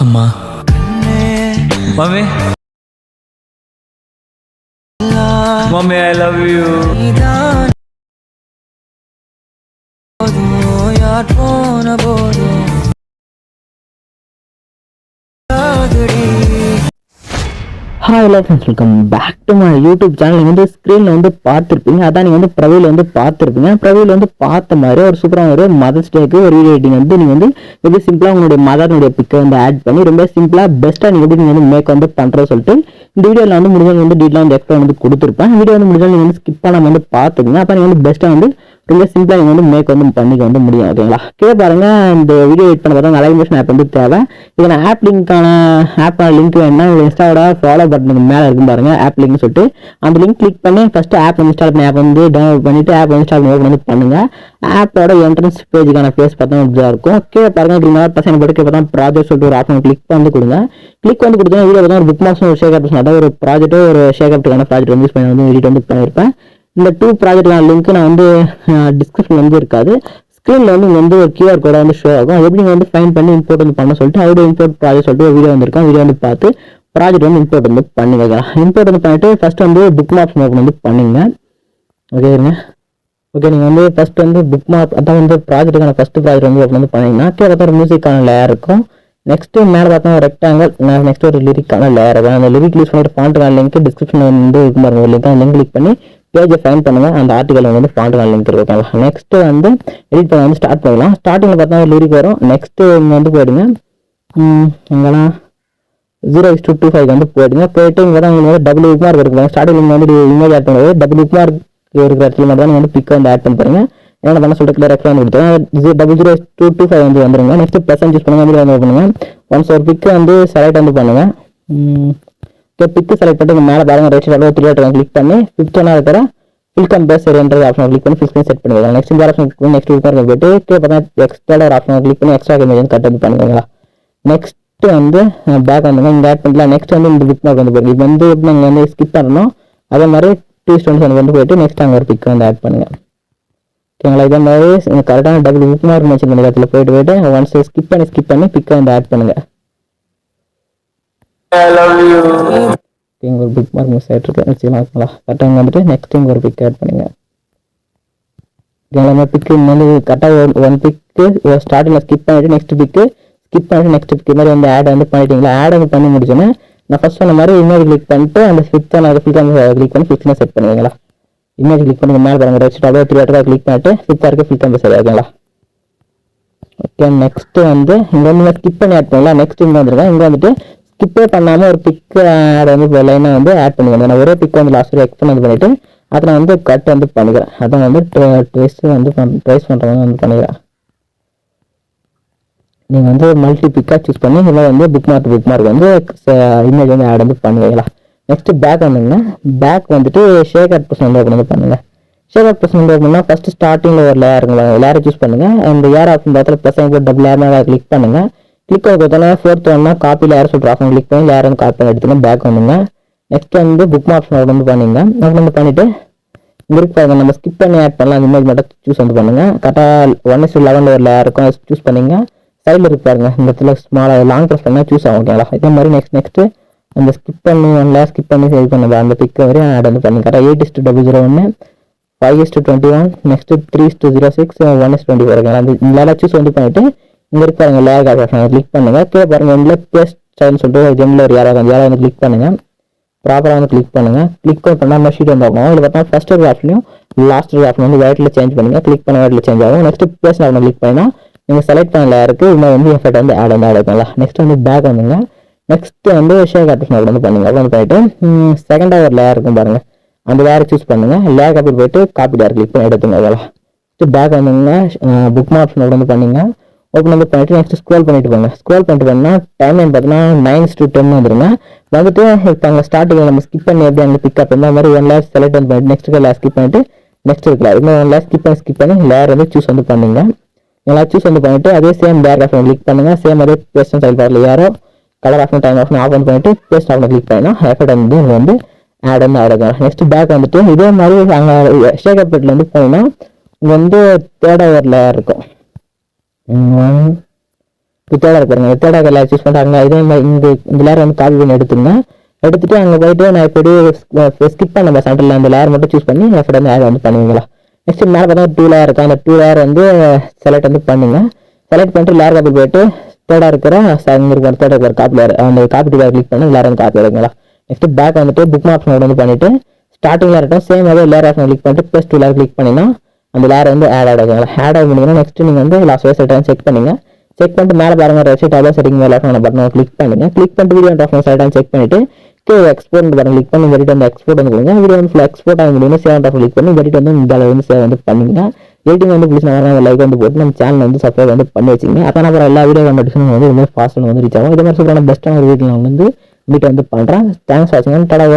அம்மா mummy mummy I love you hi hello friends welcome back to my YouTube channel நீங்கள் வந்து ஸ்க்ரீனில் வந்து பார்த்துருப்பீங்க. அதான் நீங்கள் வந்து பிரவீல் வந்து பார்த்துருப்பீங்க. பிரவீல் வந்து பார்த்த மாதிரி ஒரு சூப்பரான ஒரு மதர்ஸ் டேக்கு ஒரு வீடியோ எடிட்டிங் வந்து நீங்கள் வந்து எப்படி சிம்பிளாக உங்களுடைய மதர்னுடைய பிக்கை வந்து ஆட் பண்ணி ரொம்ப சிம்பிளாக பெஸ்ட்டாக நீங்கள் எப்படி நீங்கள் வந்து மேக் வந்து பண்ணுறது சொல்லிட்டு இந்த வீடியோவில் வந்து முடிஞ்சவங்க வந்து டீட்டெயிலாக வந்து எக்ஸ்பிளைன் வந்து கொடுத்துருப்பேன். வீடியோ வந்து முடிஞ்சாலும் நீங்கள் வந்து ஸ்கிப் பண்ணாமல் வந்து பார்த்துக்கங்க அப்போ நீங்கள் வந்து பெஸ்ட்டாக வந்து ரொம்ப சிம்பிளாக நீங்கள் வந்து மேக் வந்து பண்ணிக்க வந்து முடியும் ஓகேங்களா கீழே பாருங்க இந்த வீடியோ எடிட் பண்ண பார்த்தா நிறைய இன்வெஸ்ட் ஆப் வந்து தேவை. இதுக்கான ஆப் லிங்க்கான ஆப்பான லிங்க் வேணும்னா இன்ஸ்டாவோட ஃபாலோ பட்டனுக்கு மேலே இருக்கும் பாருங்கள் ஆப் லிங்க் சொல்லிட்டு. அந்த லிங்க் கிளிக் பண்ணி ஃபஸ்ட்டு ஆப் இன்ஸ்டால் பண்ணி ஆப் வந்து டவுன்லோட் பண்ணிட்டு ஆப் இன்ஸ்டால் பண்ணி open வந்து பண்ணுங்க. ஆப்போட என்ட்ரன்ஸ் பேஜுக்கான ஃபேஸ் பார்த்தா இப்படிதான் இருக்கும். கீழே பாருங்க இப்படி மாதிரி பசங்க படுக்க பார்த்தா ப்ராஜெக்ட் சொல்லிட்டு ஒரு ஆப்ஷன் கிளிக் பண்ணி கொடுங்க. கிளிக் வந்து கொடுத்தா வீடியோ பார்த்தா ஒரு புக் மார்க்ஸ் ஒரு ஷேக் அதாவது ஒரு ப்ராஜெக்ட்டோ ஒரு ஷேக் ப்ராஜெக்ட் வந்து யூஸ் பண்ணி வந்து எடிட் வந்து பண்ணியிருப்பேன். இந்த டூ ப்ராஜெக்ட்லாம் லிங்க் நான் வந்து டிஸ்கிரிப்ஷன் வந்து இருக்காது. ஸ்க்ரீனில் வந்து இங்கே வந்து ஒரு கியூஆர் கோட வந்து ஷோ ஆகும். அது எப்படி வந்து ஃபைன் பண்ணி இம்போர்ட் வந்து பண்ண சொல்லிட்டு அவரோட இம்போர்ட் ப்ராஜெக்ட் சொல்லிட்டு ஒரு வீடியோ வந்திருக்கும். வீடியோ வந்து பார்த்து ப்ராஜெக்ட் வந்து இம்போர்ட் வந்து பண்ணுங்க. இம்போர்ட் வந்து பண்ணிட்டு ஃபர்ஸ்ட் வந்து புக் மார்க்ஸ் ஓப்பன் வந்து பண்ணுங்க. ஓகேங்க ஓகே நீங்கள் வந்து ஃபர்ஸ்ட் வந்து புக் மார்க் அதான் வந்து ப்ராஜெக்ட்டுக்கான ஃபர்ஸ்ட் ப்ராஜெக்ட் வந்து ஓப்பன் வந்து பண்ணிங்கன்னா கீழே பார்த்தா மியூசிக்கான லேயர் இருக்கும். நெக்ஸ்ட் மேலே பார்த்தா ரெக்டாங்கல் நான் நெக்ஸ்ட் ஒரு லிரிக்கான லேயர் தான் அந்த லிரிக் யூஸ் பண்ணிட்டு ஃபாண்ட்டுக்கான லிங்க் டிஸ்கிரிப்ஷன் வந்து இருக்கும் பாருங்க. லிங்க் அந்த லிங்க் கிளிக் பண்ணி பேஜை ஃபைன் பண்ணுங்கள் அந்த ஆர்டிகல் வந்து ஃபாண்ட்டுக்கான லிங்க் இருக்கு நெக்ஸ்ட் வந்து எடிட் பண்ண வந்து ஸ்டார்ட் பண்ணலாம் ஸ்டார்டிங்கில் பார்த்தா ஒரு லிரிக் வரும். நெக்ஸ்ட் இங்கே வந்து போயிடுங்க. ம், ஜீரோ டூ டூ ஃபைவ் வந்து போயிடுங்க. போயிட்டு இங்கே தான் உங்களுக்கு வந்து டபுள் மார்க் இருக்கு ஸ்டார்டிங் நீங்கள் வந்து இமேஜ் ஆட் பண்ணுறது டபுள் மார்க் இருக்கிற இடத்துல மட்டும் தான் நீங்கள் வந்து பிக் வந்து ஆட் பண்ணுறீங்க என்ன பண்ண சொல்லிட்டு கிளியர் எக்ஸ்பிளைன் கொடுத்துருங்க double zero two two five வந்து வந்துருங்க. நெக்ஸ்ட் ப்ளஸ் சூஸ் பண்ணுங்க. வந்து பண்ணுங்க. ஒன்ஸ் ஒரு பிக்கு வந்து செலக்ட் வந்து பண்ணுங்க பிக்கு செலக்ட் பண்ணிட்டு மேலே பாருங்க ரைட் சைடில் த்ரீ கிளிக் பண்ணி ஃபிஃப்த் ஒன்றா இருக்கிற ஃபில்கம் பேஸ் என்ற ஆப்ஷன் கிளிக் பண்ணி ஃபிஃப்டின் செட் பண்ணிக்கலாம் நெக்ஸ்ட் இந்த ஆப்ஷன் நெக்ஸ்ட் இருக்கிற போயிட்டு கீழே பார்த்தா எக்ஸ்ட்ரா ஒரு ஆப்ஷன் கிளிக் பண்ணி எக்ஸ்ட்ரா இமேஜ் கட் அப் பண்ணுவீங்களா? நெக்ஸ்ட் வந்து பேக் வந்துங்க இந்த ஆட் பண்ணலாம் நெக்ஸ்ட் வந்து இந்த பிக் மார்க் வந்து போயிருக்கு இது வந்து எப்படி நீங்கள் வந்து ஸ்கிப் பண்ணணும்? அதே மாதிரி டூ ஸ்டோன்ஸ் வந்து வந்து போயிட்டு நெக்ஸ்ட் அங்கே ஒரு பிக் வந்து ஆட் பண்ணுங்க. ஓகேங்களா இதே மாதிரி கரெக்டான டபுள் புக் மார்க் மென்ஷன் பண்ணி இடத்துல போயிட்டு போயிட்டு ஒன்ஸ் ஸ்கிப் பண்ணி ஸ்கிப் பண்ணி பிக்கை வந்து ஆட் பண்ணுங்கள் இங்கே ஒரு பிக் மார்க் மிஸ் ஆகிட்டு இருக்கு. வச்சுக்கலாம் இருக்குங்களா கரெக்டாக வந்துட்டு நெக்ஸ்ட் இங்கே ஒரு பிக் ஆட் பண்ணுங்க. எல்லாமே பிக்கு வந்து கரெக்டாக ஒன் பிக்கு ஸ்டார்டிங்கில் ஸ்கிப் பண்ணிட்டு நெக்ஸ்ட் பிக்கு ஸ்கிப் பண்ணிட்டு நெக்ஸ்ட் பிக் மாதிரி வந்து ஆட் வந்து பண்ணிட்டீங்களா? ஆட் வந்து பண்ணி முடிச்சோன்னே நான் ஃபர்ஸ்ட் சொன்ன மாதிரி இமேஜ் கிளிக் பண்ணிட்டு அந்த ஃபிஃப்த் நான் ஃபிஃப்த் கிளிக் பண்ணி ஃபிஃப்த்னா செட் பண்ணுவீங்களா? இமேஜ் கிளிக் பண்ணி மேலே பாருங்க ரைட் சைடு அப்படியே த்ரீ ஆட்டோ கிளிக் பண்ணிட்டு ஃபிஃப்த்தாக இருக்க ஃபிஃப்த் வந்து சரி ஓகேங்களா ஓகே நெக்ஸ்ட் வந்து இங்கே வந்து ஸ்கிப் பண்ணி ஆட் பண்ணலாம் நெக்ஸ்ட் இங்கே வந்துருக்கேன் இங்கே வந்துட்டு ஸ்கிப்பே பண்ணாமல் ஒரு பிக் ஆட் வந்து லைனாக வந்து ஆட் பண்ணிக்கணும். நான் ஒரே பிக் வந்து லாஸ்ட் எக்ஸ்பெண்ட் வந்து பண்ணிட்டு அதை நான் வந்து கட் வந்து பண்ணிக்கிறேன். அதை வந்து ட்ரெஸ் வந்து ட்ரேஸ் பண்ணுறவங்க வந்து பண்ணிக்கிறேன். நீங்கள் வந்து மல்டி பிக்காக சூஸ் பண்ணி இல்லை வந்து புக் மார்க் புக் மார்க் வந்து இமேஜ் வந்து ஆட் வந்து பண்ணுவீங்களா நெக்ஸ்ட் பேக் வந்துங்கன்னா பேக் வந்துட்டு ஷேகர் பர்சன் வந்து open வந்து பண்ணுங்க. ஷேகர் பர்சன் வந்து ஓப்பன் ஃபர்ஸ்ட் ஸ்டார்டிங்கில் ஒரு லேயர் இருக்குங்களா லேயரை சூஸ் பண்ணுங்க. அந்த ஏர் ஆப்ஷன் பார்த்துல ப்ளஸ் டபுள் லேயர் மேலே கிளிக் பண்ணுங்க. கிளிக் பண்ணி பார்த்தோன்னா ஃபோர்த் ஒன்னா காப்பி லேயர் சொல்கிற ஆப்ஷன் கிளிக் பண்ணி லேயர் வந்து காப்பி பண்ணி எடுத்துங்க பேக் வந்துங்க. நெக்ஸ்ட் வந்து புக் மார்க்ஸ் வந்து பண்ணிங்க. Open வந்து பண்ணிட்டு இங்க இருக்கு பாருங்க நம்ம ஸ்கிப் பண்ணி ஆட் பண்ணலாம். அந்த இமேஜ் மட்டும் சூஸ் வந்து பண்ணுங்க. கரெக்டாக ஒன் இஸ் லெவன் ஒரு லேயர் இருக்கும் அதை சூஸ் பண்ணீங்க. சைடில் இருக்கு பாருங்க இந்த இடத்துல ஸ்மாலாக லாங் ப்ரெஸ் பண்ணால் சூஸ் ஆகும் ஓகேங்களா இதே மாதிரி நெக்ஸ்ட் நெக்ஸ்ட் அந்த ஸ்கிப் பண்ணி ஒன் லேயர் ஸ்கிப் பண்ணி சேவ் பண்ணது அந்த பிக் வரையும் ஆட் வந்து பண்ணி கரெக்டாக எயிட் இஸ்ட் டபுள் ஜீரோ ஒன்று five is twenty one next three is zero six one is twenty four அந்த சூஸ் வந்து பண்ணிட்டு இங்கே இருக்கு பாருங்க லேயர் ஆப்ஷன் கிளிக் பண்ணுங்கள் கீழே பாருங்கள் இதில் பேஸ்ட் ஸ்டைல்னு சொல்லிட்டு ஜெம்ல ஒரு யாராவது அந்த யாராவது வந்து கிளிக் பண்ணுங்கள் ப்ராப்பராக வந்து கிளிக் பண்ணுங்கள் கிளிக் பண்ணால் நம்ம ஷீட் வந்து ஆகும். இதில் பார்த்தா ஃபஸ்ட் ஒரு ஆப்ஷனையும் லாஸ்ட் ஒரு ஆப்ஷன் வந்து ஒயிட்ல சேஞ்ச் பண்ணுங்கள் கிளிக் பண்ண ஒயிட்ல சேஞ்ச் ஆகும். நெக்ஸ்ட் பேஸ் ஆப்ஷன் கிளிக் பண்ணால் நீங்கள் செலக்ட் பண்ண இருக்குது இன்னும் வந்து எஃபெக்ட் வந்து ஆட் வந்து ஆட் ஆகுங்களா நெக்ஸ்ட் வந்து பேக் வந்துங்க நெக்ஸ்ட் வந்து ஷேக் ஆப்ஷன் வந்து பண்ணுங்க. அப்படி வந்து பண்ணிட்டு செகண்டாக ஒரு லேயர் இருக்கும் பாருங்கள் அந்த லேயர் சூஸ் பண்ணுங்கள் லேயர் காப்பி போயிட்டு காப்பி லேயர் கிளிக் பண்ணி எடுத்துங்க அதெல்லாம் நெக்ஸ்ட் பேக் வந்துங்க புக் ஆப்ஷன் வந்து பண்ணீங்க ஓப்பன் வந்து பண்ணிட்டு நெக்ஸ்ட் ஸ்க்ரோல் பண்ணிட்டு போங்க. ஸ்க்ரோல் பண்ணிட்டு போனா டைம் லைன் பார்த்தீங்கன்னா நைன்ஸ் டு டென் வந்துருங்க வந்துட்டு இப்போ அங்கே ஸ்டார்டிங்கில் நம்ம ஸ்கிப் பண்ணி எப்படி அங்கே பிக்கப் இந்த மாதிரி ஒன் லேக் செலக்ட் வந்து பண்ணிட்டு நெக்ஸ்ட் லேர் ஸ்கிப் பண்ணிட்டு நெக்ஸ்ட் இருக்கலாம் இன்னும் ஒன் லேக் ஸ்கிப் பண்ணி ஸ்கிப் பண்ணி லேர் வந்து சூஸ் வந்து பண்ணுங்க. எல்லாம் சூஸ் வந்து பண்ணிட்டு அதே சேம் லேர் ஆப்ஷன் கிளிக் பண்ணுங்க. சேம் அதே பேஸ்ட் சைட் பார்ல யாரோ colour off time off off பண்ணிட்டு பேஸ்ட் ஆஃப் கிளிக் பண்ணினா எஃபெக்ட் வந்து வந்து ஆட் வந்து ஆட் ஆகும் நெக்ஸ்ட் பேக் வந்துட்டு இதே மாதிரி அங்கே ஷேகப்பேட்டில் வந்து போனீங்கன்னா இங்கே வந்து தேர்ட் ஓவரில் இருக்கும். உம், இப்போ தேர்ட் ஓவர் சூஸ் பண்ணிட்டு அங்கே இதே மாதிரி இந்த இந்த லேயர் வந்து காப்பி பண்ணி எடுத்துங்க எடுத்துட்டு அங்கே போயிட்டு நான் இப்படி ஸ்கிப் பண்ண சென்டரில் அந்த லேயர் மட்டும் சூஸ் பண்ணி எஃபர்ட் வந்து ஆட் வந்து பண்ணுவீங்களா? நெக்ஸ்ட் மேலே பார்த்தா டூ லேயர் இருக்கா. அந்த டூ லேயர் வந்து செலக்ட் வந்து பண்ணுங்க. செலக்ட் பண்ணிட்டு லேயர் காப்பி போயிட்டு தேர்டாக இருக்கிற இங்கே இருக்கிற தேர்ட் இருக்கிற காப்பி லேயர் அந்த காப்பி டூ கிளிக் பண்ணி லேயர் வந்து காப்பி எடுங்களா? நெக்ஸ்ட் பேக் வந்துட்டு புக் மார்க்ஸ் மோட் வந்து பண்ணிட்டு ஸ்டார்டிங்ல இருக்கட்டும் சேம் அதே லேயர் ஆப்ஷன் கிளிக் பண்ணிட்டு ப்ளஸ் டூ லேயர் கிளிக் பண்ணினா அந்த லேயர் வந்து ஆட் ஆகுங்களா ஆட் ஆக நெக்ஸ்ட் நீங்கள் வந்து லாஸ்ட் வயசு டைம் செக் பண்ணுங்க. செக் பண்ணிட்டு மேலே பாருங்க ரெசிட் அதர் செட்டிங் மேலே பட்டன் கிளிக் பண்ணுங்க. கிளிக் பண்ணிட்டு வீடியோ ஆஃப் சைடாக செக் பண்ணிட்டு கே எக்ஸ்போர்ட் பட்டன் கிளிக் பண்ணி வெடிட்டு வந்து எக்ஸ்போர்ட் வந்து கொடுங்க. வீடியோ வந்து ஃபுல் எக்ஸ்போர்ட் ஆக முடியும் சேவ் ஆஃப் கிளிக் பண்ணி வெடிட்டு வந்து இந்த வந்து சேவ் வந்து பண்ணுங்க. எடிட்டிங் வந்து பிடிச்ச மாதிரி லைக் வந்து போட்டு நம்ம சேனல் வந்து சப்ஸ்கிரைப் வந்து பண்ணி வச்சிங்க அப்போ அப்புறம் எல்லா வீடியோ கம்பெடிஷன் வந்து ரொம்ப மாதிரி ஃபாஸ்ட் வந்து ரீச் ஆகும். இதே மாதிரி சூப்பரான பெஸ்ட்டான ஒரு வீடியோ நான் வந்து மீட் வந்து பண்ணுறேன் தேங்க்ஸ் வாட்சிங் டாடா